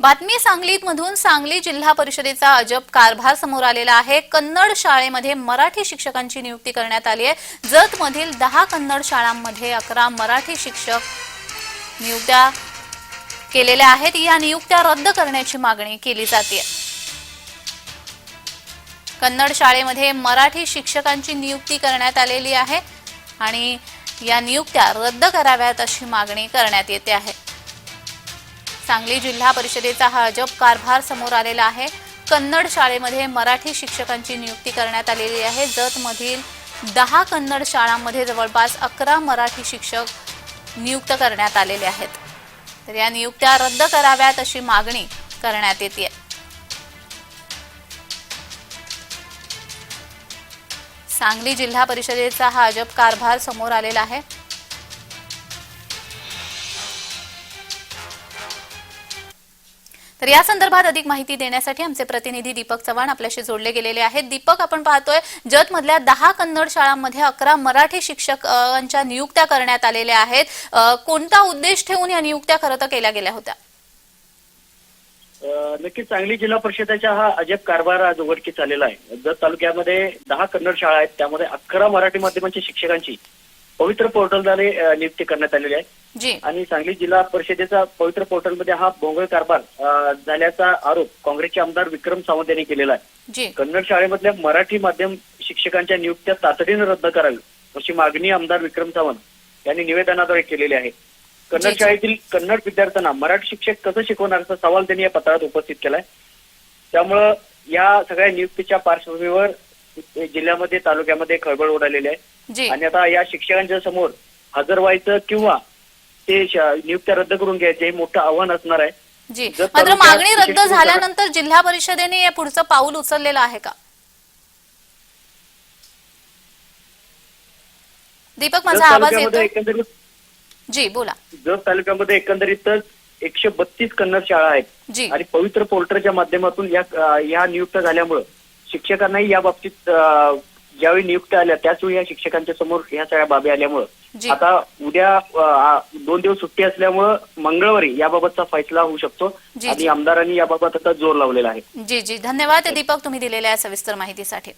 बातमी सांगलीत मधून सांगली जिल्हा परिषदेचा अजब कारभार समोर आलेला आहे. कन्नड शाळेमध्ये मराठी शिक्षकांची नियुक्ती करण्यात आली आहे. जत मधील दहा कन्नड शाळांमध्ये अकरा मराठी शिक्षक नियुक्त्या केलेल्या आहेत. या नियुक्त्या रद्द करण्याची मागणी केली जाते. कन्नड शाळेमध्ये मराठी शिक्षकांची नियुक्ती करण्यात आलेली आहे आणि या नियुक्त्या रद्द कराव्यात अशी मागणी करण्यात येते आहे. सांगली जिल्हा परिषदेचा हा अजब कारभार समोर आलेला आहे. कन्नड शाळेमध्ये मराठी शिक्षकांची नियुक्ती करण्यात आलेली आहे. जतमधील दहा कन्नड शाळांमध्ये जवळपास अकरा मराठी शिक्षक नियुक्त करण्यात आलेले आहेत. तर या नियुक्त्या रद्द कराव्यात अशी मागणी करण्यात येते. सांगली जिल्हा परिषदेचा हा अजब कारभार समोर आलेला आहे. तर या संदर्भात अधिक माहिती देण्यासाठी आमचे प्रतिनिधी दीपक चव्हाण आपल्याशी जोडले गेलेले आहेत. दीपक आपण पाहतोय जत मधल्या दहा कन्नड शाळांमध्ये अकरा मराठी शिक्षकांच्या नियुक्त्या करण्यात आलेल्या आहेत. कोणता उद्देश ठेवून या नियुक्त्या खरं तर केल्या गेल्या होत्या? नक्कीच सांगली जिल्हा परिषदेचा हा अजब कारभार आज उघडकीस आलेला आहे. जत तालुक्यामध्ये दहा कन्नड शाळा आहेत त्यामध्ये अकरा मराठी माध्यमांच्या शिक्षकांची पवित्र पोर्टलद्वारे नियुक्ती करण्यात आलेली आहे. जी. आणि सांगली जिल्हा परिषदेचा पवित्र पोर्टलमध्ये हा भोंगळ कारभार झाल्याचा आरोप काँग्रेसचे आमदार विक्रम सावंत यांनी केलेला आहे. जी. कन्नड शाळेमधल्या मराठी माध्यम शिक्षकांच्या नियुक्त्या तातडीनं रद्द करावी अशी मागणी आमदार विक्रम सावंत यांनी निवेदनाद्वारे केलेली आहे. कन्नड. शाळेतील कन्नड विद्यार्थ्यांना मराठी शिक्षक कसं शिकवणार असा सवाल त्यांनी या पत्रात उपस्थित केलाय. त्यामुळं या सगळ्या नियुक्तीच्या पार्श्वभूमीवर जिल्ह्यामध्ये तालुक्यामध्ये खळबळ उडालेली आहे. आणि आता या शिक्षकांच्या समोर हजर व्हायचं किंवा ते नियुक्त्या रद्द करून घ्यायचे हे मोठं आव्हान असणार आहे. जी. मात्र मागणी रद्द झाल्यानंतर जिल्हा परिषदेने या पुढचं पाऊल उचललेलं आहे का? दीपक माझा आवाज येतो जी बोला. जत तालुक्यामध्ये एकंदरीतच एकशे बत्तीस कन्नड शाळा आहेत. आणि पवित्र पोर्टलच्या माध्यमातून या नियुक्त झाल्यामुळं शिक्षकांनाही या बाबतीत ज्यावेळी नियुक्त्या आल्या त्याचवेळी या शिक्षकांच्या समोर ह्या सगळ्या बाबी आल्यामुळं. आता उद्या दोन दिवस सुट्टी असल्यामुळं मंगळवारी याबाबतचा फैसला होऊ शकतो. आणि. आमदारांनी याबाबत आता जोर लावलेला आहे. जी जी. धन्यवाद दीपक तुम्ही दिलेल्या सविस्तर माहितीसाठी.